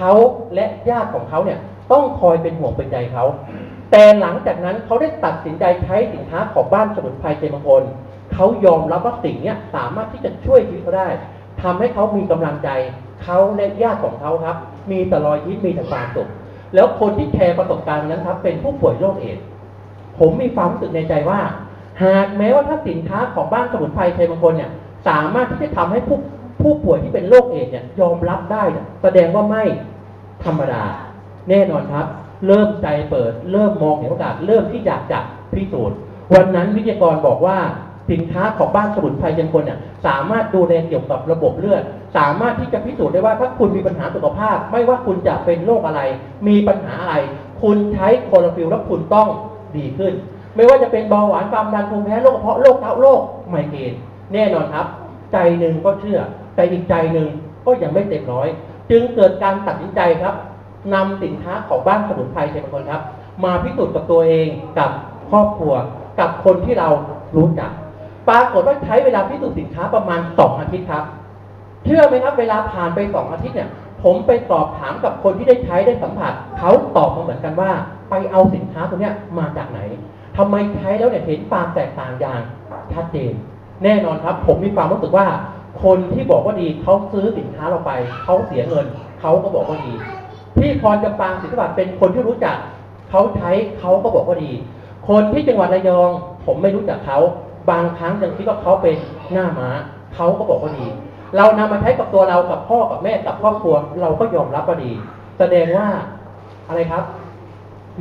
เขาและญาติของเขาเนี่ยต้องคอยเป็นห่วงเป็นใยเขา แต่หลังจากนั้นเขาได้ตัดสินใจใช้สินค้าของบ้านสมุนไพรเจมงคลเขายอมรับว่าสิ่งนี้สามารถที่จะช่วยชีวิตเขาได้ทำให้เขามีกำลังใจเขาและญาติของเขาครับ มีแต่รอยยิ้มมีแต่ความสุขแล้วคนที่แชร์ประสบการณ์นั้นครับ เป็นผู้ป่วยโรคเอดส์ผมมีความรู้สึกในใจว่า หากแม้ว่าถ้าสินค้าของบ้านสมุนไพรไทยมงคลเนี่ย สามารถที่จะทำให้ผู้ ผู้ป่วยที่เป็นโรคเอดเนี่ยยอมรับได้เนี่ยแสดงว่าไม่ธรรมดา แน่นอนครับ เริ่มใจเปิด เริ่มมองเห็นโอกาสเริ่มที่อยากจะพิสูจน์วันนั้นวิทยากรบอกว่าสินค้าของบ้านสมุนไพรยังคนเนี่ยสามารถดูแลเกี่ยวกับระบบเลือด สามารถที่จะพิสูจน์ได้ว่าถ้าคุณมีปัญหาสุขภาพ ไม่ว่าคุณจะเป็นโรคอะไร มีปัญหาอะไร คุณใช้โคลฟิลแล้วคุณต้องดีขึ้น ไม่ว่าจะเป็นเบาหวานความดันภูมิแพ้โรคกระเพาะโรคเกาโรคไมเกรนแน่นอนครับ ใจหนึ่งก็เชื่อ แต่อีกใจหนึ่งก็ยังไม่เต็มร้อย จึงเกิดการตัดสินใจครับนำสินค้าของบ้านสมุนไพรเชมงคลครับ มาพิสูจน์กับตัวเองกับครอบครัวกับคนที่เรารู้จัก ปรากฏว่าใช้เวลาพิสูจน์สินค้าประมาณ2องอาทิตย์ครับ เชื่อไหมครับ เวลาผ่านไป2องอาทิตย์เนี่ย ผมไปสอบถามกับคนที่ได้ใช้ได้สัมผัสเขาตอบมาเหมือนกันว่า ไปเอาสินค้าตัวเนี้ยมาจากไหนทำไมใช้แล้วเนี่ยเห็นความแตกต่างอย่างชัดเจน แน่นอนครับ ผมมีความรู้สึกว่า คนที่บอกว่าดีเขาซื้อสินค้าเราไปเขาเสียเงินเขาก็บอกว่าดี พี่พรจำปางศิลปะเป็นคนที่รู้จักเขาใช้เขาก็บอกว่าดี คนที่จังหวัดระยอง ผมไม่รู้จักเขาบางครั้งยังคิดว่าเขาเป็นหน้าม้าเขาก็บอกว่าดี เรานำมาใช้กับตัวเรากับพ่อกับแม่กับครอบครัว เราก็ยอมรับว่าดี แสดงว่าอะไรครับ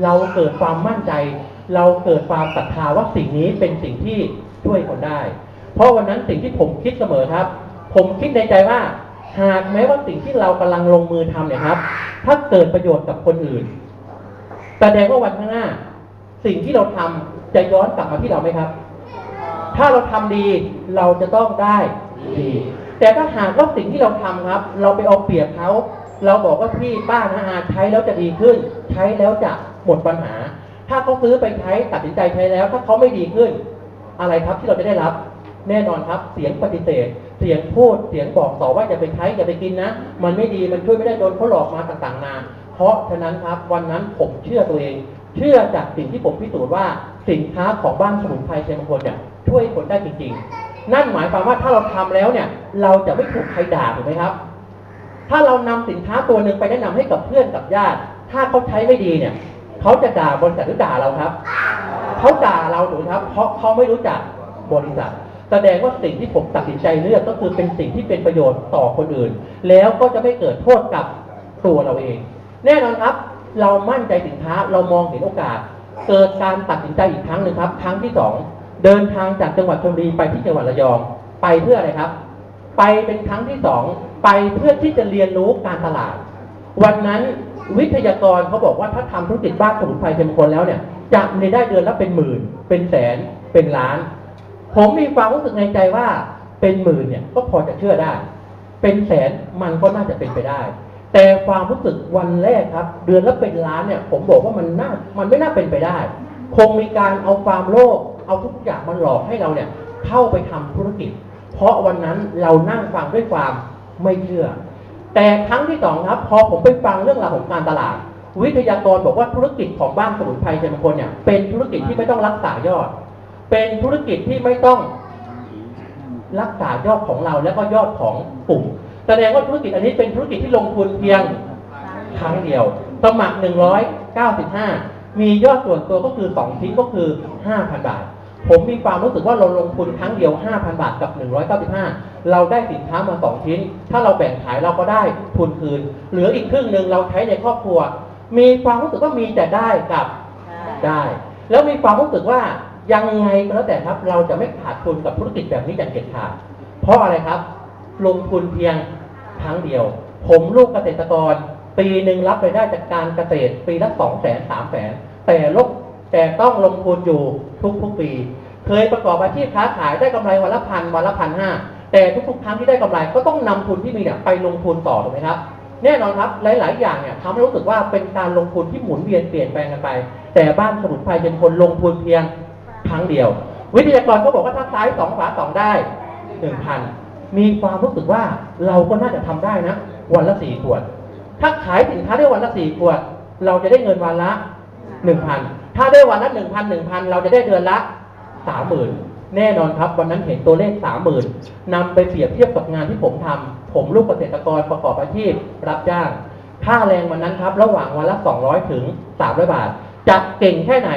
เราเกิดความมั่นใจ เราเกิดความศรัทธาว่าสิ่งนี้เป็นสิ่งที่ช่วยคนได้ เพราะวันนั้นสิ่งที่ผมคิดเสมอครับ ผมคิดในใจว่า หากแม้ว่าสิ่งที่เรากำลังลงมือทำเนี่ยครับ ถ้าเกิดประโยชน์กับคนอื่น แสดงว่าวันข้างหน้า สิ่งที่เราทำจะย้อนกลับมาที่เราไหมครับ ถ้าเราทำดีเราจะต้องได้ดี แต่ถ้าหากว่าสิ่งที่เราทำครับ เราไปเอาเปรียบเขาเราบอกว่าพี่ป้านะอาใช้แล้วจะดีขึ้น ใช้แล้วจะหมดปัญหา ถ้าเขาซื้อไปใช้ตัดสินใจใช้แล้ว ถ้าเขาไม่ดีขึ้น อะไรครับที่เราจะได้รับ แน่นอนครับเสียงปฏิเสธ เสียงพูดเสียงบอกต่อว่าอย่าไปใช้อย่าไปกินนะ มันไม่ดีมันช่วยไม่ได้โดนเขาหลอกมาต่างๆนานาเพราะฉะนั้นครับวันนั้นผมเชื่อตัวเอง เชื่อจากสิ่งที่ผมพิสูจน์ว่าสินค้าของบ้านสมุนไพรเชียมงคลเนี่ยช่วยคนได้จริง ๆ นั่นหมายความว่าถ้าเราทำแล้วเนี่ย เราจะไม่ถูกใครด่าถูกไหมครับ ถ้าเรานำสินค้าตัวหนึ่งไปแนะนำให้กับเพื่อนกับญาติ ถ้าเขาใช้ไม่ดีเนี่ยเขาจะด่าบริษัทหรือด่าเราครับเขาด่าเราถูกไหมครับ เพราะเขาไม่รู้จักบริษัท แสดงว่าสิ่งที่ผมตัดสินใจเลือกก็คือเป็นสิ่งที่เป็นประโยชน์ต่อคนอื่น แล้วก็จะไม่เกิดโทษกับตัวเราเอง แน่นอนครับ เรามั่นใจสินค้าเรามองเห็นโอกาส เกิดการตัดสินใจอีกครั้งหนึ่งครับ ครั้งที่สองเดินทางจากจังหวัดชลบุรีไปที่จังหวัดระยอง ไปเพื่ออะไรครับ ไปเป็นครั้งที่สองไปเพื่อที่จะเรียนรู้การตลาด วันนั้นวิทยากรเขาบอกว่าถ้าทำธุรกิจบ้านสมุนไพรเต็มคนแล้วเนี่ยจะมีได้เดือนละเป็นหมื่น เป็นแสนเป็นล้าน ผมมีความรู้สึกในใจว่าเป็นหมื่นเนี่ยก็พอจะเชื่อได้ เป็นแสนมันก็น่าจะเป็นไปได้ แต่ความรู้สึกวันแรกครับ เดือนละเป็นล้านเนี่ย ผมบอกว่ามันน่ามันไม่น่าเป็นไปได้ คงมีการเอาความโลภเอาทุกอย่างมาหลอกให้เราเนี่ย เข้าไปทำธุรกิจ เพราะวันนั้นเรานั่งฟังด้วยความไม่เชื่อ แต่ครั้งที่สองครับ พอผมไปฟังเรื่องราวของการตลาด วิทยากรบอกว่าธุรกิจของบ้านสมุนไพรเชยมงคลเนี่ยเป็นธุรกิจที่ไม่ต้องรักษายอด เป็นธุรกิจที่ไม่ต้องรักษายอดของเราแล้วก็ยอดของกลุ่มแสดงว่าธุรกิจอันนี้เป็นธุรกิจที่ลงทุนเพียงครั้งเดียว สมัคร 195 มียอดส่วนตัวก็คือ 2 ชิ้นก็คือ 5,000 บาท ผมมีความรู้สึกว่าเราลงทุนครั้งเดียว 5,000 บาทกับ 195 เราได้สินค้ามา 2 ชิ้น ถ้าเราแบ่งขายเราก็ได้ทุนคืน เหลืออีกครึ่งหนึ่งเราใช้ในครอบครัว มีความรู้สึกว่ามีแต่ได้กับได้ แล้วมีความรู้สึกว่า ยังไงก็แล้วแต่ครับ เราจะไม่ขาดทุนกับธุรกิจแบบนี้อย่างเด็ดขาด เพราะอะไรครับ ลงทุนเพียงครั้งเดียว ผมลูกเกษตรกร ปีหนึ่งรับรายได้จากการเกษตร ปีละสองแสนสามแสนแต่ลบแต่ต้องลงทุนอยู่ทุกทุกปี เคยประกอบอาชีพค้าขายได้กำไรวันละพันวันละพันห้าแต่ทุกๆครั้งที่ได้กำไรก็ต้องนำทุนที่มีเนี่ยไปลงทุนต่อถูกไหมครับแน่นอนครับหลาย ๆ อย่างเนี่ยทำให้รู้สึกว่าเป็นการลงทุนที่หมุนเวียนเปลี่ยนแปลงกันไป แต่บ้านสมุนไพรเป็นคนลงทุนเพียง ครั้งเดียว วิทยากรก็บอกว่าถ้าซ้ายสองขวาสองได้หนึ่งพันมีความรู้สึกว่าเราก็น่าจะทำได้นะ วันละสี่ขวด ถ้าขายสินค้าได้วันละสี่ขวด เราจะได้เงินวันละหนึ่งพันถ้าได้วันละหนึ่งพันหนึ่งพันเราจะได้เดือนละสามหมื่นแน่นอนครับวันนั้นเห็นตัวเลขสามหมื่นนำไปเปรียบเทียบกับงานที่ผมทำผมลูกเกษตรกรประกอบอาชีพรับจ้างค่าแรงวันนั้นครับ ระหว่างวันละ200ถึง300บาท จะเก่งแค่ไหน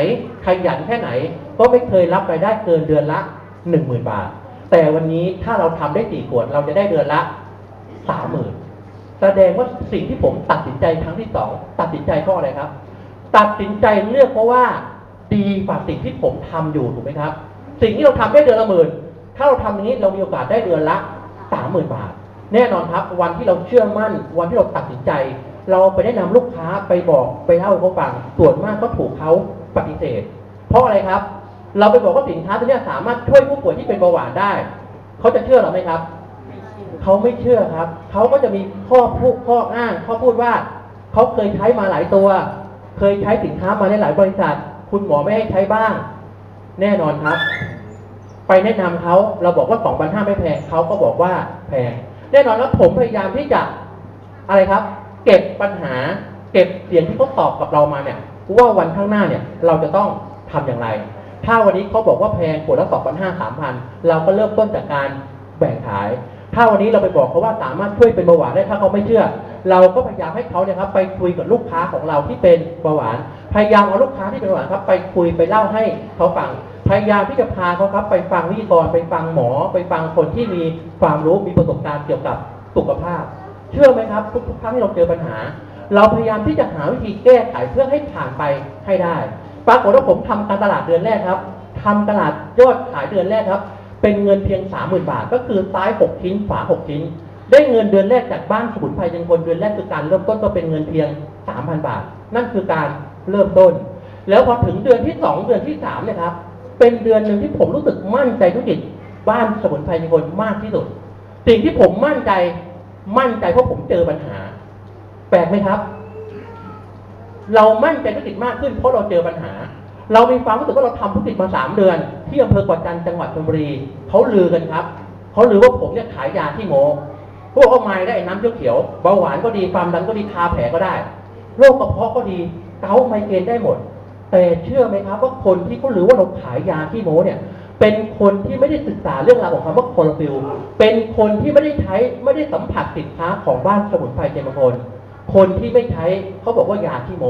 ขยันแค่ไหน ก็ไม่เคยรับรายได้เกินเดือนละ 10,000 บาท แต่วันนี้ถ้าเราทำได้4ขวด เราจะได้เดือนละ 30,000 แสดงว่าสิ่งที่ผมตัดสินใจครั้งที่สองตัดสินใจเพราะอะไรครับ ตัดสินใจเลือกเพราะว่าดีกว่าสิ่งที่ผมทำอยู่ถูกไหมครับ สิ่งที่เราทำได้เดือนละหมื่นถ้าเราทำอย่างนี้เรามีโอกาสได้เดือนละสามหมื่นบาท แน่นอนครับวันที่เราเชื่อมั่น วันที่เราตัดสินใจ เราไปแนะนำลูกค้าไปบอกไปเล่าให้เขาฟังส่วนมากก็ถูกเขาปฏิเสธ เพราะอะไรครับ เราไปบอกว่าสินค้าตัวเนี้ยสามารถช่วยผู้ป่วยที่เป็นเบาหวานได้ เขาจะเชื่อเราไหมครับ เขาไม่เชื่อครับ เขาก็จะมีข้อพูดข้ออ้างข้อพูดว่าเขาเคยใช้มาหลายตัว เคยใช้สินค้ามาในหลายบริษัท คุณหมอไม่ให้ใช้บ้าง แน่นอนครับ ไปแนะนำเขาเราบอกว่า2 5 0 0ไม่แพงเขาก็บอกว่าแพงแน่นอนแล้วผมพยายามที่จะอะไรครับ เก็บปัญหา เก็บเสียงที่เขาตอบกับเรามาเนี่ยว่าวันข้างหน้าเนี่ย เราจะต้องทำอย่างไร ถ้าวันนี้เขาบอกว่าแพงขวดละ2 5 0 0 3 0 0เราก็เริ่มต้นจากการแบ่งขาย ถ้าวันนี้เราไปบอกเขาว่าสามารถช่วยเป็นเบาหวานได้ถ้าเขาไม่เชื่อ เราก็พยายามให้เขาเนี่ยครับไปคุยกับลูกค้าของเราที่เป็นเบาหวาน พยายามเอาลูกค้าที่เป็นเบาหวานครับไปคุยไปเล่าให้เขาฟังพยายามที่จะพาเขาครับไปฟังวิทยากรไปฟังหมอ ไปฟังคนที่มีความรู้มีประสบการณ์เกี่ยวกับสุขภาพ เชื่อไหมครับทุกครั้งที่เราเจอปัญหา เราพยายามที่จะหาวิธีแก้ไขเพื่อให้ผ่านไปให้ได้ ปรากฏว่าผมทำการตลาดเดือนแรกครับทำตลาดยอดขายเดือนแรกครับ เป็นเงินเพียง30,000บาท ก็คือซ้าย6ชิ้นขวา6ชิ้น ได้เงินเดือนแรกจากบ้านสมุนไพรยังคนเดือนแรกคือการเริ่มต้นก็เป็นเงินเพียง3,000บาท นั่นคือการเริ่มต้น แล้วพอถึงเดือนที่2เดือนที่3เนี่ยครับเป็นเดือนหนึ่งที่ผมรู้สึกมั่นใจธุรกิจบ้านสมุนไพรยังคนมากที่สุด สิ่งที่ผมมั่นใจมั่นใจเพราะผมเจอปัญหา แปลกไหมครับ เรามั่นใจธุรกิจมากขึ้นเพราะเราเจอปัญหา เรามีความรู้สึกว่าเราทำธุรกิจมาสามเดือน ที่อำเภอกวาดจันจังหวัดชลบุรีเขาลือกันครับเขาลือว่าผมเนี่ยขายยาที่โมพวกเขาไม้ได้น้ำเขียวเบาหวานก็ดีความดันก็ดีทาแผลก็ได้โรคกระเพาะก็ดีเกาไมเกรนได้หมด แต่เชื่อไหมครับว่าคนที่เขาลือว่าเราขายยาที่โมเนี่ยเป็นคนที่ไม่ได้ศึกษาเรื่องราวของคำว่าโคลอฟิลเป็นคนที่ไม่ได้ใช้ไม่ได้สัมผัสสินค้าของบ้านสมุนไพรเจมพล คนที่ไม่ใช้เขาบอกว่ายาที่โม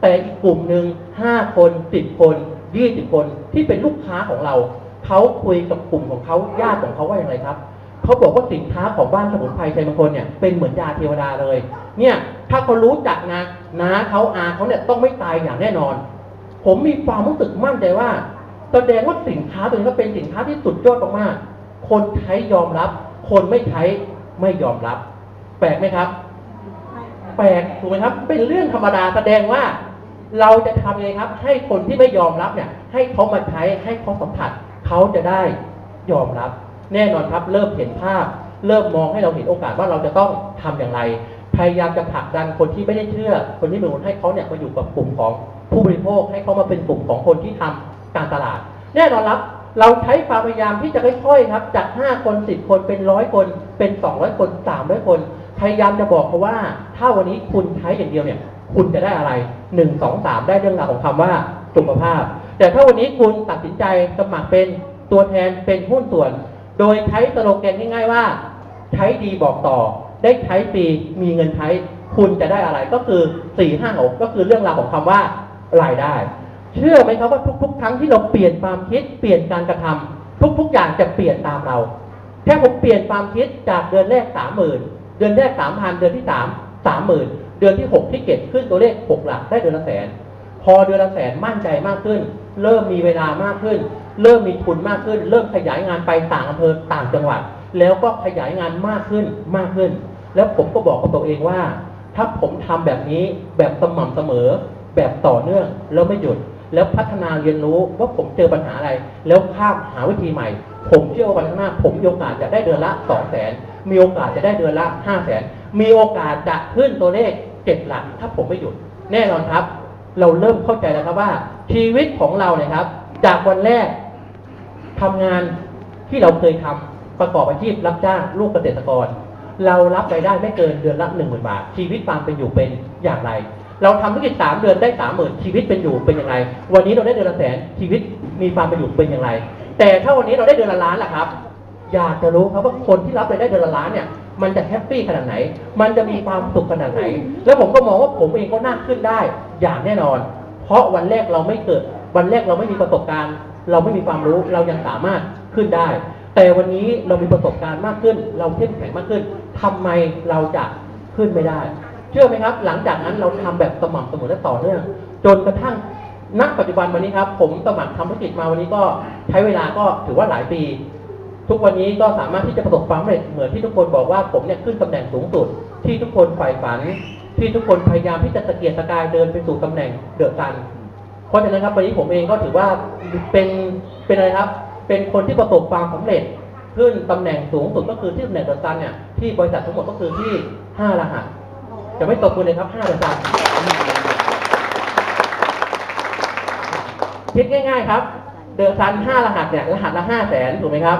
แต่อีกกลุ่มหนึ่งห้าคนสิบคนยี่สิบคนที่เป็นลูกค้าของเราเขาคุยกับกลุ่มของเขาญาติของเขาว่าอย่างไรครับเขาบอกว่าสินค้าของบ้านสมุนไพรชัยมงคลเนี่ยเป็นเหมือนยาเทวดาเลย เนี่ย ถ้าเขารู้จักนะน้าเขาอาเขาเนี่ยต้องไม่ตายอย่างแน่นอน ผมมีความรู้สึกมั่นใจว่าแสดงว่าสินค้าตัวนี้ก็เป็นสินค้าที่สุดยอดมากๆคนใช้ยอมรับ คนไม่ใช้ไม่ยอมรับ แปลกไหมครับ ปลกถูกไหมครับ เป็นเรื่องธรรมดาแสดงว่า เราจะทำยังไงครับ ให้คนที่ไม่ยอมรับเนี่ย ให้เขามาใช้ให้เขาสัมผัสเขาจะได้ยอมรับ แน่นอนครับ เริ่มเห็นภาพ เริ่มมองให้เราเห็นโอกาสว่าเราจะต้องทำอย่างไร พยายามจะผลักดันคนที่ไม่ได้เชื่อ คนที่ไม่รู้ให้เขาเนี่ยมาอยู่กับกลุ่มของผู้บริโภคให้เขามาเป็นกลุ่มของคนที่ทำการตลาด แน่นอนครับเราใช้ความพยายามที่จะค่อยๆครับจาก 5 คน 10 คนเป็นร้อยคน เป็น 200 คน 300 คน พยายามจะบอกเขาว่า ถ้าวันนี้คุณใช้อย่างเดียวเนี่ย คุณจะได้อะไร1 2 3ได้เรื่องราวของคำว่าสุขภาพ แต่ถ้าวันนี้คุณตัดสินใจสมัครเป็นตัวแทนเป็นหุ้นส่วน โดยใช้สโลแกนง่ายๆว่า ใช้ดีบอกต่อ ได้ใช้ฟรีมีเงินใช้ คุณจะได้อะไรก็คือ4 5 6ก็คือเรื่องราวของคำว่ารายได้ เชื่อไหมครับว่าทุก ๆ ครั้งที่เราเปลี่ยนความคิดเปลี่ยนการกระทำทุก ๆ อย่างจะเปลี่ยนตามเราแค่ผมเปลี่ยนความคิดจากเดือนแรกสามหมื่น เดือนแรกสามพันเดือนที่สามสามหมื่นเดือนที่หกที่เก็บขึ้นตัวเลขหกหลักได้เดือนละแสน พอเดือนละแสนมั่นใจมากขึ้น เริ่มมีเวลามากขึ้น เริ่มมีทุนมากขึ้น เริ่มขยายงานไปต่างอำเภอต่างจังหวัด แล้วก็ขยายงานมากขึ้นมากขึ้น แล้วผมก็บอกกับตัวเองว่า ถ้าผมทำแบบนี้แบบสม่ำเสมอ แบบต่อเนื่องแล้วไม่หยุด แล้วพัฒนาเรียนรู้ว่าผมเจอปัญหาอะไร แล้วข้ามหาวิธีใหม่ ผมเชื่อว่าวันข้างหน้า ผมมีโอกาสจะได้เดือนละสองแสนมีโอกาสจะได้เดือนละห้าแสนมีโอกาสจะขึ้นตัวเลขเจ็ดหลักถ้าผมไม่หยุด แน่นอนครับ เราเริ่มเข้าใจแล้วครับว่า ชีวิตของเราเนี่ยครับ จากวันแรกทำงานที่เราเคยทำประกอบอาชีพรับจ้างลูกเกษตรกร เรารับรายได้ไม่เกินเดือนละหนึ่งหมื่นบาท ชีวิตความเป็นอยู่เป็นอย่างไร เราทำธุรกิจสามเดือนได้สามหมื่นชีวิตเป็นอยู่เป็นอย่างไร วันนี้เราได้เดือนละแสนชีวิตมีความเป็นอยู่เป็นอย่างไร แต่ถ้าวันนี้เราได้เดือนละล้านล่ะครับ อยากจะรู้ครับว่าคนที่รับรายได้เดือนละล้านเนี่ยมันจะแฮปปี้ขนาดไหน มันจะมีความสุขขนาดไหน แล้วผมก็มองว่าผมเองก็น่าขึ้นได้ อย่างแน่นอน เพราะวันแรกเราไม่เกิด วันแรกเราไม่มีประสบการณ์ เราไม่มีความรู้ เรายังสามารถขึ้นได้ แต่วันนี้เรามีประสบการณ์มากขึ้น เราเข้มแข็งมากขึ้นทำไมเราจะขึ้นไม่ได้ เชื่อไหมครับ หลังจากนั้นเราทำแบบสม่ำเสมอและต่อเนื่องจนกระทั่งณปัจจุบันวันนี้ครับ ผมสมัครทำธุรกิจมาวันนี้ก็ใช้เวลาก็ถือว่าหลายปี ทุกวันนี้ก็สามารถที่จะประสบความสำเร็จเหมือนที่ทุกคนบอกว่าผมเนี่ยขึ้นตำแหน่งสูงสุด ที่ทุกคนใฝ่ฝัน ที่ทุกคนพยายามที่จะตะเกียกตะกายเดินไปสู่ตำแหน่งเดอะซันเพราะฉะนั้นครับวันนี้ผมเองก็ถือว่าเป็นเป็นอะไรครับ เป็นคนที่ประสบความสำเร็จ ขึ้นตำแหน่งสูงสุดก็คือที่ตำแหน่งเดอะซันเนี่ยที่บริษัททั้งหมดก็คือที่ห้ารหัส จะไม่ตกคุณเลยครับห้าเดอะซันคิดง่ายๆครับ เดอะซันห้ารหัสเนี่ยรหัสละห้าแสนถูกไหมครับ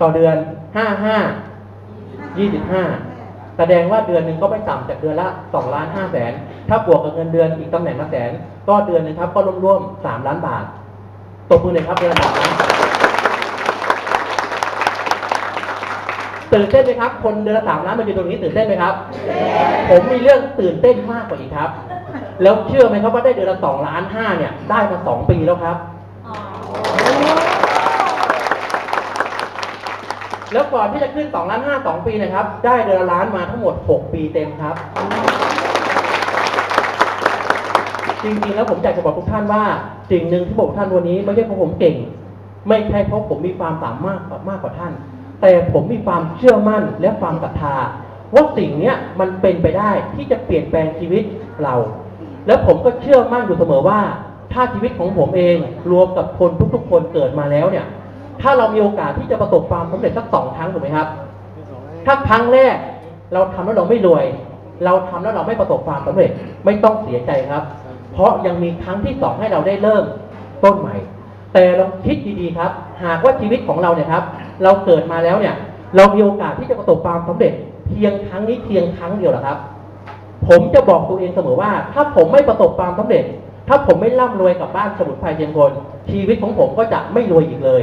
ต่อเดือนห้าห้ายี่สิบห้าแสดงว่าเดือนหนึ่งก็ไม่ต่ำจากเดือนละสองล้านห้าแสนถ้าบวกกับเงินเดือนอีกตำแหน่งละแสน ก็เดือนหนึงครับ ก็รวมๆสามล้านบาทตบมือเลยครับเดือนละสามล้าน ตื่นเต้นไหมครับ คนเดือนละสามล้านมาอยู่ตรงนี้ตื่นเต้นไหมครับ ผมมีเรื่องตื่นเต้นมากกว่าอีกครับ แล้วเชื่อไหมครับว่าได้เดือนละสองล้านห้าเนี่ย ได้มาสองปีแล้วครับ แล้วก่อนที่จะขึ้น2ล้าน5 2ปีนะครับ ได้เดือนละล้านมาทั้งหมด6ปีเต็มครับ จริงๆแล้วผมอยากจะบอกทุกท่านว่าสิ่งหนึ่งที่บอกท่านวันนี้ไม่ใช่เพราะผมเก่ง ไม่ใช่เพราะผมมีความสามารถมากกว่าท่าน แต่ผมมีความเชื่อมั่นและความศรัทธาว่าสิ่งเนี้ยมันเป็นไปได้ที่จะเปลี่ยนแปลงชีวิตเรา แล้วผมก็เชื่อมั่นอยู่เสมอว่า ถ้าชีวิตของผมเองรวมกับคนทุกๆ คนเกิดมาแล้วเนี่ย ถ้าเรามีโอกาสที่จะประสบความสำเร็จสักสองครั้งถูกไหมครับ ถ้าครั้งแรกเราทำแล้วเราไม่รวย เราทำแล้วเราไม่ประสบความสำเร็จไม่ต้องเสียใจครับ เพราะยังมีครั้งที่สองให้เราได้เริ่มต้นใหม่ แต่ลองคิดดีๆครับ หากว่าชีวิตของเราเนี่ยครับ เราเกิดมาแล้วเนี่ย เรามีโอกาสที่จะประสบความสำเร็จเพียงครั้งนี้เพียงครั้งเดียวหรอครับ ผมจะบอกตัวเองเสมอว่า ถ้าผมไม่ประสบความสำเร็จ ถ้าผมไม่ร่ำรวยกับบ้านสมุนไพรเชียงคนชีวิตของผมก็จะไม่รวยอีกเลย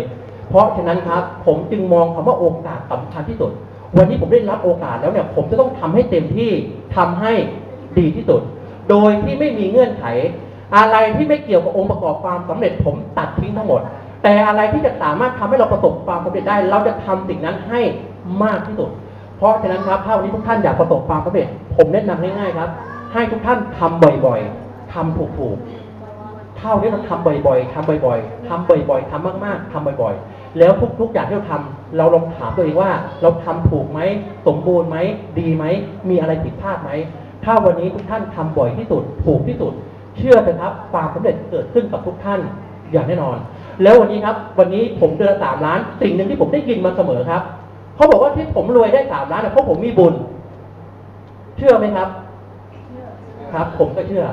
เพราะฉะนั้นครับ ผมจึงมองคำว่าโอกาสสำคัญที่สุด วันนี้ผมได้รับโอกาสแล้วเนี่ย ผมจะต้องทำให้เต็มที่ทำให้ดีที่สุด โดยที่ไม่มีเงื่อนไข อะไรที่ไม่เกี่ยวกับองค์ประกอบความสำเร็จ ผมตัดทิ้งทั้งหมด แต่อะไรที่จะสามารถทำให้เราประสบความสำเร็จได้ เราจะทำสิ่งนั้นให้มากที่สุด เพราะฉะนั้นครับถ้าวันนี้ทุกท่านอยากประสบความสำเร็จ ผมแนะนำง่ายๆครับ ให้ทุกท่านทำบ่อยๆทำถูกๆ เท่าที่เราทำบ่อยๆทำบ่อยๆทำบ่อยๆทำมากๆทำบ่อยๆ แล้วทุกๆอย่างที่เราทำเราลองถามตัวเองว่า เราทำถูกไหมสมบูรณ์ไหมดีไหมมีอะไรผิดพลาดไหมถ้าวันนี้ทุกท่านทำบ่อยที่สุดถูกที่สุด เชื่อเถอะครับความสำเร็จเกิดขึ้นกับทุกท่านอย่างแน่นอน แล้ววันนี้ครับ วันนี้ผมเดือนละสามล้าน สิ่งหนึ่งที่ผมได้ยินมาเสมอครับเขาบอกว่าที่ผมรวยได้สามล้านนะเพราะผมมีบุญ เชื่อไหมครับ ครับ ผมก็เชื่อ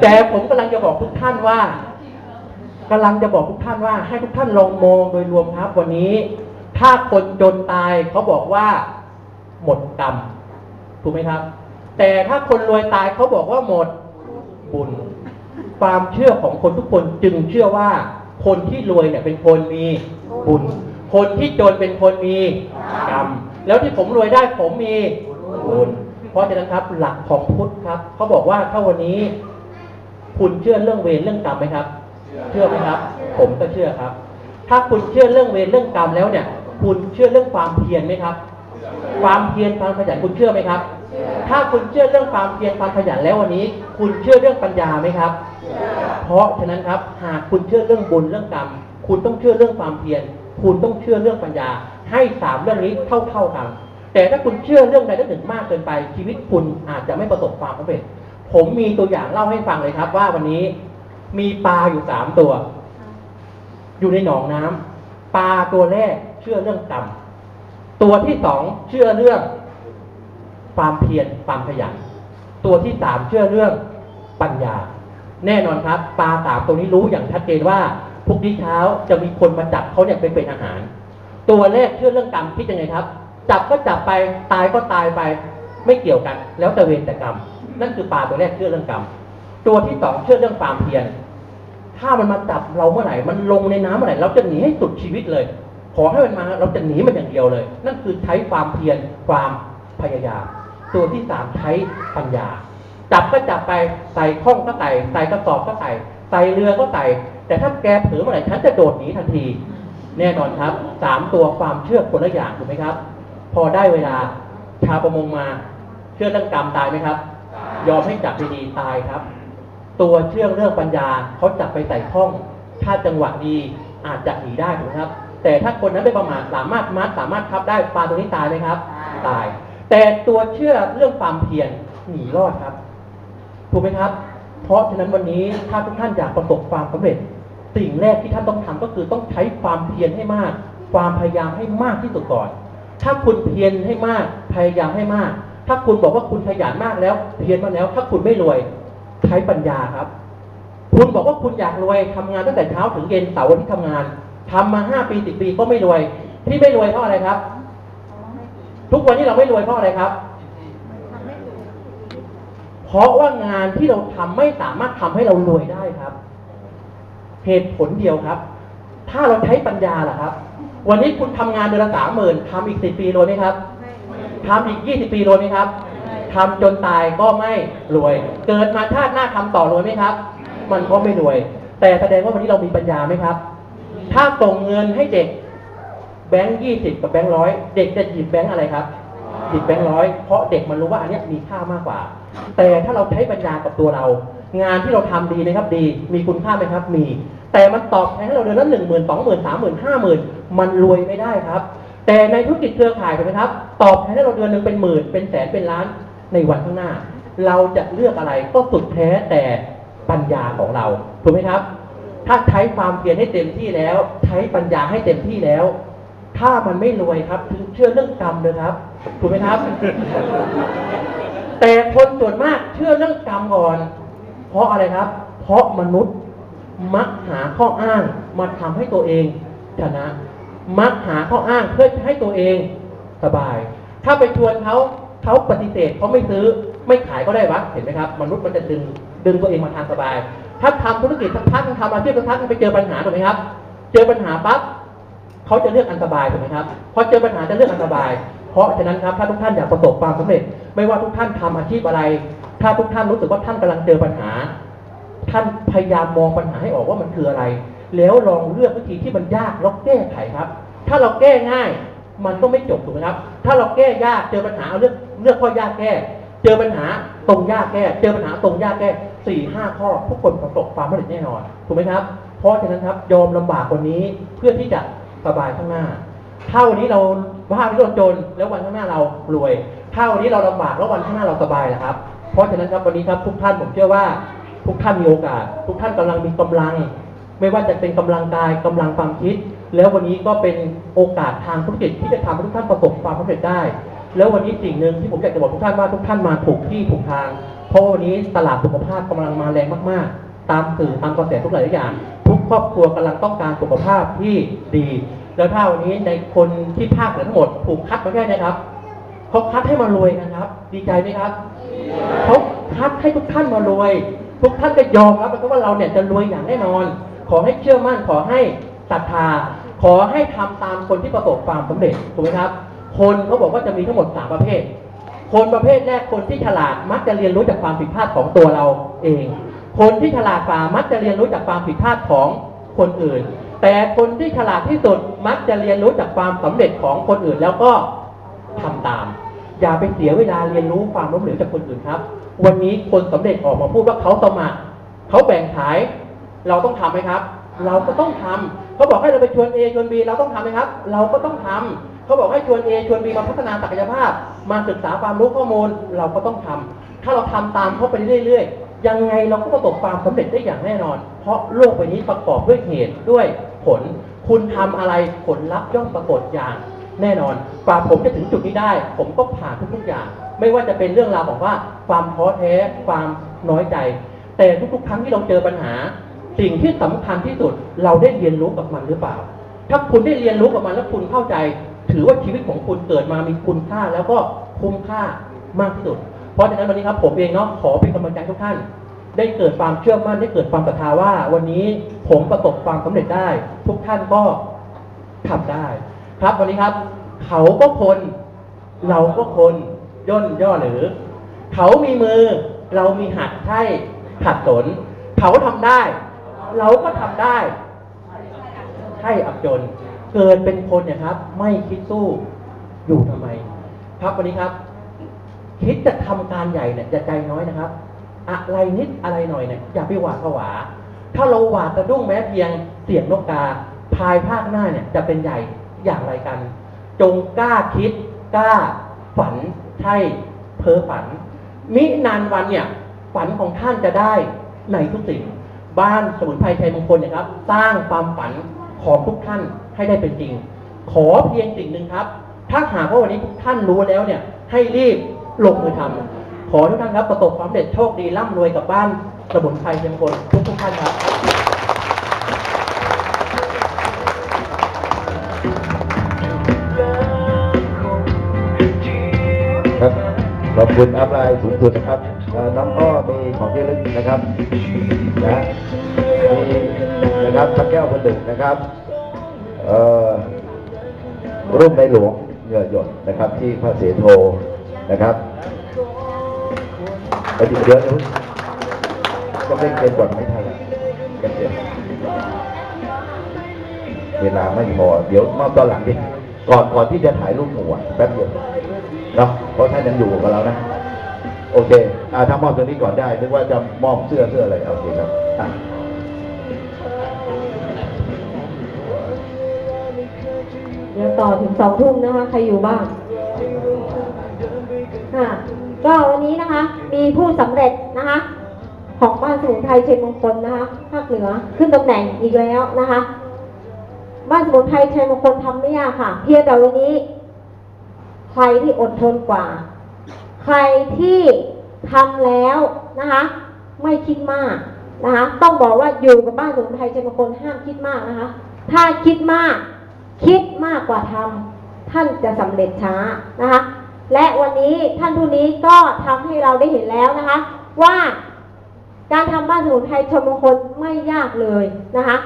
แต่ผมกำลังจะบอกทุกท่านว่ากำลังจะบอกทุกท่านว่า ให้ทุกท่านลองมองโดยรวมครับ วันนี้ ถ้าคนจนตายเขาบอกว่า หมดกรรมถูกไหมครับ แต่ถ้าคนรวยตายเขาบอกว่าหมดบุญ ความเชื่อของคนทุกคนจึงเชื่อว่า คนที่รวยเนี่ยเป็นคนมีบุญ คนที่จนเป็นคนมีกรรม แล้วที่ผมรวยได้ผมมีบุญ เพราะฉะนั้นครับหลักของพุทธครับเขาบอกว่าถ้าวันนี้ คุณเชื่อเรื่องเวรเรื่องกรรมไหมครับ เชื่อไหมครับ ผมก็เชื่อครับ ถ้าคุณเชื่อเรื่องเวรเรื่องกรรมแล้วเนี่ย คุณเชื่อเรื่องความเพียรไหมครับ ความเพียรความขยันคุณเชื่อไหมครับถ้าคุณเชื่อเรื่องความเพียรความขยันแล้ววันนี้ คุณเชื่อเรื่องปัญญาไหมครับ เพราะฉะนั้นครับ หากคุณเชื่อเรื่องบุญเรื่องกรรม คุณต้องเชื่อเรื่องความเพียร คุณต้องเชื่อเรื่องปัญญา ให้สามเรื่องนี้เท่าเท่าๆกันแต่ถ้าคุณเชื่อเรื่องใดเรื่องหนึ่งมากเกินไป ชีวิตคุณอาจจะไม่ประสบความสำเร็จ ผมมีตัวอย่างเล่าให้ฟังเลยครับ ว่าวันนี้มีปลาอยู่สามตัว อยู่ในหนองน้ำปลาตัวแรกเชื่อเรื่องกรรมตัวที่สองเชื่อเรื่อง ความเพียรความขยันตัวที่สามเชื่อเรื่องปัญญา แน่นอนครับ ปลาสามตัวนี้รู้อย่างชัดเจนว่าพรุ่งนี้เช้าจะมีคนมาจับเขาเนี่ยไปเป็นอาหาร ตัวแรกเชื่อเรื่องกรรมคิดยังไงครับ จับก็จับไปตายก็ตายไปไม่เกี่ยวกัน แล้วแต่เวรแต่กรรม นั่นคือปลาตัวแรกเชื่อเรื่องกรรม ตัวที่สองเชื่อเรื่องความเพียรถ้ามันมาจับเราเมื่อไหร่มันลงในน้ำเมื่อไหร่เราจะหนีให้สุดชีวิตเลย ขอให้มันมาเราจะหนีมันอย่างเดียวเลย นั่นคือใช้ความเพียรความพยายามตัวที่สามใช้ปัญญา จับก็จับไปใส่ข้องก็ใส่ใส่กระสอบก็ใส่ใส่เรือก็ใส่ แต่ถ้าแกเผลอเมื่อไหร่ฉันจะโดดหนีทันที แน่นอนครับสามตัวความเชื่อคนละอย่างถูกไหมครับ พอได้เวลาชาวประมงมาเชื่อเรื่องกรรมตายไหมครับ ยอมให้จับดีๆตายครับ ตัวเชื่อเรื่องปัญญาเขาจับไปใส่ข้อง ถ้าจังหวะดีอาจจะหนีได้ถูกไหมครับ แต่ถ้าคนนั้นไม่ประมาทสามารถมัดสามารถทับได้ปลาตัวนี้ตายไหมครับ ตาย แต่ตัวเชื่อเรื่องความเพียรหนีรอดครับ ถูกไหมครับ เพราะฉะนั้นวันนี้ถ้าทุกท่านอยากประสบความสำเร็จ สิ่งแรกที่ท่านต้องทำก็คือต้องใช้ความเพียรให้มาก ความพยายามให้มากที่สุดก่อน ถ้าคุณเพียรให้มาก พยายามให้มาก ถ้าคุณบอกว่าคุณขยันมากแล้ว เพียรมาแล้ว ถ้าคุณไม่รวย ใช้ปัญญาครับ คุณบอกว่าคุณอยากรวยทำงานตั้งแต่เช้าถึงเย็นเสาร์อาที่ทำงานทำมาห้าปีสิบปีก็ไม่รวย ที่ไม่รวยเพราะอะไรครับ ทุกวันนี้เราไม่รวยเพราะอะไรครับ เพราะว่างานที่เราทำไม่สามารถทำให้เรารวยได้ครับ เหตุผลเดียวครับ ถ้าเราใช้ปัญญาล่ะครับ วันนี้คุณทำงานเดือนละสามหมื่นทำอีกสิบปีรวยไหมครับทำอีกยี่สิบปีรวยไหมครับทำจนตายก็ไม่รวย เกิดมาชาติหน้าทำต่อรวยไหมครับ มันก็ไม่รวย แต่แสดงว่าวันนี้เรามีปัญญาไหมครับ ถ้าส่งเงินให้เด็กแบงค์ยี่สิบกับแบงค์ร้อยเด็กจะหยิบแบงค์อะไรครับหยิบแบงค์ร้อยเพราะเด็กมันรู้ว่าอันนี้มีค่ามากกว่า แต่ถ้าเราใช้ปัญญากับตัวเรา งานที่เราทำดีไหมครับดี มีคุณค่าไหมครับ มี แต่มันตอบแทนให้เราเดือนละหนึ่งหมื่นสองหมื่นสามหมื่นห้าหมื่นมันรวยไม่ได้ครับ แต่ในธุรกิจเครือข่ายถูกไหมครับ ตอบแทนให้เราเดือนหนึ่งเป็นหมื่นเป็นแสนเป็นล้านในวันข้างหน้า เราจะเลือกอะไรก็สุดแท้แต่ปัญญาของเราถูกไหมครับ ถ้าใช้ความเพียรให้เต็มที่แล้ว ใช้ปัญญาให้เต็มที่แล้ว ถ้ามันไม่รวยครับ ถึงเชื่อเรื่องกรรมเลยครับถูกไหมครับ แต่คนส่วนมากเชื่อเรื่องกรรมก่อน เพราะอะไรครับ เพราะมนุษย์มักหาข้ออ้างมาทำให้ตัวเองชนะมักหาข้ออ้างเพื่อให้ตัวเองสบาย ถ้าไปชวนเขาเขาปฏิเสธเขาไม่ซื้อไม่ขายก็ได้วะเห็นไหมครับ มนุษย์มันจะดึงดึงตัวเองมาทางสบาย ถ้าทำธุรกิจสักพักทำอาชีพสักพักไปเจอปัญหาถูกไหมครับ เจอปัญหาปั๊บเขาจะเลือกอันสบายถูกไหมครับพอเจอปัญหาจะเลือกอันสบาย เพราะฉะนั้นครับถ้าทุกท่านอยากประสบความสำเร็จ ไม่ว่าทุกท่านทำอาชีพอะไร ถ้าทุกท่านรู้สึกว่าท่านกำลังเจอปัญหา ท่านพยายามมองปัญหาให้ออกว่ามันคืออะไร แล้วลองเลือกวิธีที่มันยากแล้วแก้ไขครับ ถ้าเราแก้ง่าย มันก็ไม่จบถูกไหมครับ ถ้าเราแก้ยากเจอปัญหาเอาเลือกเลือกข้อยากแก้ เจอปัญหาตรงยากแก้ เจอปัญหาตรงยากแก้สี่ห้าข้อทุกคนประสบความสำเร็จแน่นอนถูกไหมครับ เพราะฉะนั้นครับยอมลำบากกว่านี้เพื่อที่จะสบายข้างหน้าถ้าวันนี้เราว่าวันนี้เราจนแล้ววันข้างหน้าเรารวย ถ้าวันนี้เราลำบากแล้ววันข้างหน้าเราสบายนะครับ เพราะฉะนั้นครับวันนี้ครับทุกท่านผมเชื่อว่าทุกท่านมีโอกาส ทุกท่านกำลังมีกำลัง ไม่ว่าจะเป็นกำลังกายกำลังความคิด แล้ววันนี้ก็เป็นโอกาสทางธุรกิจที่จะทำให้ทุกท่านประสบความสำเร็จได้ แล้ววันนี้สิ่งหนึ่งที่ผมอยากจะบอกทุกท่านว่าทุกท่านมาถูกที่ถูกทาง เพราะวันนี้ตลาดสุขภาพกำลังมาแรงมากๆ ตามสื่อตามกระแสทุกหลายอย่าง ทุกครอบครัวกำลังต้องการสุขภาพที่ดี แล้วถ้าวันนี้ในคนที่ภาคเหนือทั้งหมดถูกคัดมาแค่นี้ครับ เขาคัดให้มารวยนะครับ ดีใจไหมครับเขาคัดให้ทุกท่านมารวย ทุกท่านก็ยอมรับนะครับว่าเราเนี่ยจะรวยอย่างแน่นอน ขอให้เชื่อมั่นขอให้ศรัทธา ขอให้ทำตามคนที่ประสบความสำเร็จถูกไหมครับ คนเขาบอกว่าจะมีทั้งหมดสามประเภท คนประเภทแรกคนที่ฉลาดมักจะเรียนรู้จากความผิดพลาดของตัวเราเอง คนที่ฉลาดกว่ามักจะเรียนรู้จากความผิดพลาดของคนอื่น แต่คนที่ฉลาดที่สุดมักจะเรียนรู้จากความสำเร็จของคนอื่นแล้วก็ทำตาม อย่าไปเสียเวลาเรียนรู้ความล้มเหลวจากคนอื่นครับ วันนี้คนสำเร็จออกมาพูดว่าเขาสมัครเขาแบ่งขาย เราต้องทำไหมครับ เราก็ต้องทำเขาบอกให้เราไปชวน A ชวน B เราต้องทำไหมครับ เราก็ต้องทำเขาบอกให้ชวน A ชวน B มาพัฒนาศักยภาพ มาศึกษาความรู้ข้อมูลเราก็ต้องทำถ้าเราทำตามเขาไปเรื่อยๆ ยังไงเราก็ประสบความสำเร็จได้อย่างแน่นอน เพราะโลกใบนี้ประกอบด้วยเหตุด้วยผล คุณทำอะไรผลลัพธ์ย่อมปรากฏอย่าง แน่นอนกว่าผมจะถึงจุดนี้ได้ ผมก็ผ่านทุกๆอย่าง ไม่ว่าจะเป็นเรื่องราวของว่า ความท้อแท้ความน้อยใจ แต่ทุกๆ ครั้งที่เราเจอปัญหา สิ่งที่สำคัญที่สุดเราได้เรียนรู้กับมันหรือเปล่า ถ้าคุณได้เรียนรู้กับมันแล้วคุณเข้าใจ ถือว่าชีวิตของคุณเกิดมามีคุณค่าแล้วก็คุ้มค่ามากที่สุด เพราะฉะนั้นวันนี้ครับผมเองเนาะขอเป็นกำลังใจทุกท่าน ได้เกิดความเชื่อมั่นได้เกิดความศรัทธาว่า วันนี้ผมประสบความสำเร็จได้ ทุกท่านก็ทำได้ ครับวันนี้ครับ เขาก็คน เราก็คนย่นย่อหรือ เขามีมือ เรามีหัดใช่ขัดสน เขาทำได้ เราก็ทำได้ใช่อับจน เกิดเป็นคนเนี่ยครับ ไม่คิดสู้อยู่ทำไม ครับวันนี้ครับ คิดจะทำการใหญ่เนี่ยจะใจน้อยนะครับ อะไรนิดอะไรหน่อยเนี่ยอย่าไปหวาดผวาถ้าเราหวาดสะดุ้งแม้เพียงเสียงนกกาภายภาคหน้าเนี่ยจะเป็นใหญ่ อย่างไรกัน จงกล้าคิดกล้าฝันใช่เพ้อฝัน มินานวันเนี่ย ฝันของท่านจะได้ในทุกสิ่ง บ้านสมุนไพรไทยมงคลเนี่ยครับ สร้างความฝันของทุกท่านให้ได้เป็นจริง ขอเพียงสิ่งหนึ่งครับ ถ้าหากว่าวันนี้ทุกท่านรู้แล้วเนี่ย ให้รีบลงมือทำขอทุกท่านครับประสบความสำเร็จโชคดีร่ำรวยกับบ้านสมุนไพรไทยมงคลทุกทุกท่านครับ ขอบคุณอัพไลน์สูงสุดนะครับน้องอ้อมีของที่ระลึกนะครับนะมีนะครับพระแก้วคนหนึ่งนะครับเอ่อรูปในหลวงเหงื่อหยดนะครับ ที่พระเสโทนะครับไปดิเดี๋ยวเดี๋ยวจะเป็นเกณฑ์บทไม่ทันละกันเดียวเวลาไม่พอเดี๋ยวมอตอนหลังดิก่อนก่อนที่จะถ่ายรูปหมู่แป๊บเดียว เนาะเพราะท่านยังอยู่กับเรานะ โอเคอ่าถ้ามอบตัวนี้ก่อนได้นึกว่าจะมอบเสื้อเสื้ออะไรโอเคครับอะเดี๋ยวต่อถึงสองทุ่มนะคะ ใครอยู่บ้างค่ะก็วันนี้นะคะ มีผู้สำเร็จนะคะ ของบ้านสมุนไพรเชียงมงคลนะคะภาคเหนือขึ้นตำแหน่งอีกแล้วนะคะ บ้านสมุนไพรเชียงมงคลทำไม่ยากค่ะ เพียงแต่วันนี้ ใครที่อดทนกว่า ใครที่ทำแล้วนะคะ ไม่คิดมากนะคะ ต้องบอกว่าอยู่กับบ้านสมุนไพรเชียงมงคลห้ามคิดมากนะคะ ถ้าคิดมาก คิดมากกว่าทำท่านจะสำเร็จช้านะคะ และวันนี้ท่านผู้นี้ก็ทำให้เราได้เห็นแล้วนะคะ ว่าการทำบ้านสมุนไพรชมมงคลไม่ยากเลยนะคะ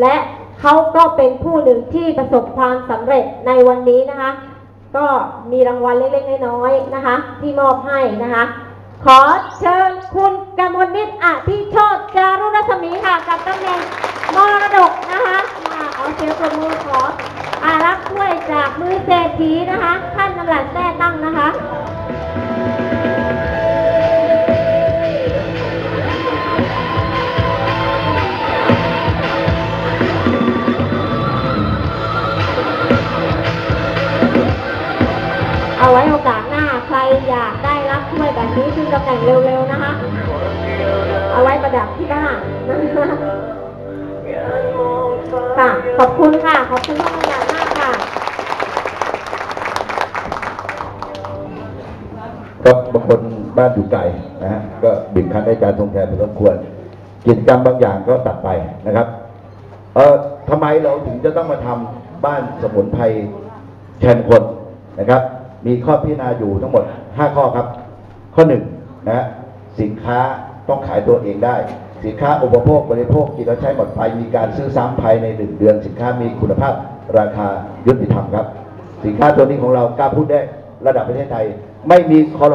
และเขาก็เป็นผู้หนึ่งที่ประสบความสำเร็จในวันนี้นะคะ ก็มีรางวัลเล็กๆน้อยๆนะคะ ที่มอบให้นะคะ ขอเชิญคุณกมลนิตอธิโชตจารุรัศมีค่ะ กับตำแหน่งมรดกนะคะมาขอเชียงปรบมือขออารับถ้วยจากมือเศรษฐีนะคะ ท่านนำหลักแท้ตั้งนะคะ เอาไว้โอกาสหน้าใครอยากได้รับถ้วยแบบนี้ขึ้นตำแหน่งเร็วๆนะคะ เอาไว้ประดับที่บ้านนะคะค่ะ ขอบคุณค่ะ ขอบคุณท่านมากค่ะ ก็บางคนบ้านอยู่ไกลนะฮะ ก็บิดคันได้การทงแทนพอสมควร กิจกรรมบางอย่างก็ตัดไปนะครับ เอ่อทำไมเราถึงจะต้องมาทำบ้านสมุนไพรแทนคนนะครับ มีข้อพิจารณาอยู่ทั้งหมด 5 ข้อครับ ข้อหนึ่งนะสินค้าต้องขายตัวเองได้ สินค้าอุปโภคบริโภคกินแล้วใช้หมดไปมีการซื้อซ้ำภายในหนึ่งเดือน สินค้ามีคุณภาพราคายุติธรรมครับ สินค้าตัวนี้ของเรากล้าพูดได้ระดับประเทศไทย ไม่มีคอร์